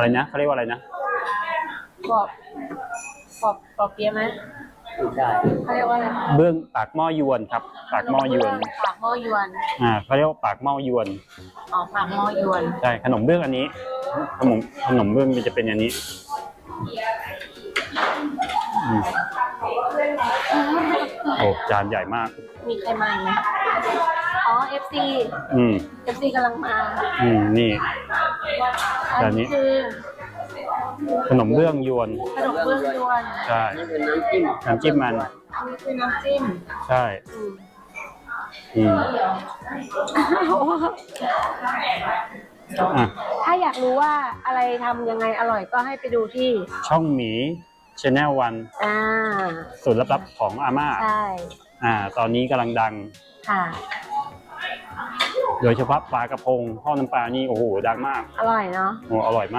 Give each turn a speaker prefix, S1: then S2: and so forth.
S1: อะไรนะเขาเรียกว่าอะไรนะ
S2: กรอบกรอบกรอบเปี๊ยะไหม
S3: ใช่
S2: เขาเรียกว่าอะไร
S1: เบื้องปากหม้อยวนครับ ปากหม้อยวน
S2: ปากหม้อยวน
S1: อ่าเขาเรียกว่าปากหม้อยวน
S2: อ๋อ ปากหม้อยวน
S1: ใช่ ขนมเบื้องอันนี้ ขนม ขนมเบื้องมันจะเป็นอย่างนี้อืมโอ้จานใหญ่มาก
S2: มีใครมาอีกไหมอ๋อ FC
S1: อืม
S2: FC กำลังมา
S1: อืม นี่
S2: อันนี้คือ
S1: ขนมเบื้องยวน
S2: ขนมเบื้องยวน
S1: ใช่
S3: นี่เป็นน้ำจิ้ม
S1: น้ำจิ้มมัน
S2: อันนี้คือน้ำจิ้ม
S1: ใช่
S2: อืม
S1: อืมอะ
S2: ถ้าอยากรู้ว่าอะไรทำยังไงอร่อยก็ให้ไปดูที่
S1: ช่องหมีชแนลวัน
S2: อ่า
S1: สูตรลับๆของอาม่า
S2: ใช่
S1: อ่า ตอนนี้กำลังดัง
S2: ค่ะ
S1: โดยเฉพาะปลากระพงทอดน้ำปลานี่โอ้โหดังมาก
S2: อร่อยเนาะ
S1: โอ้อร่อยมาก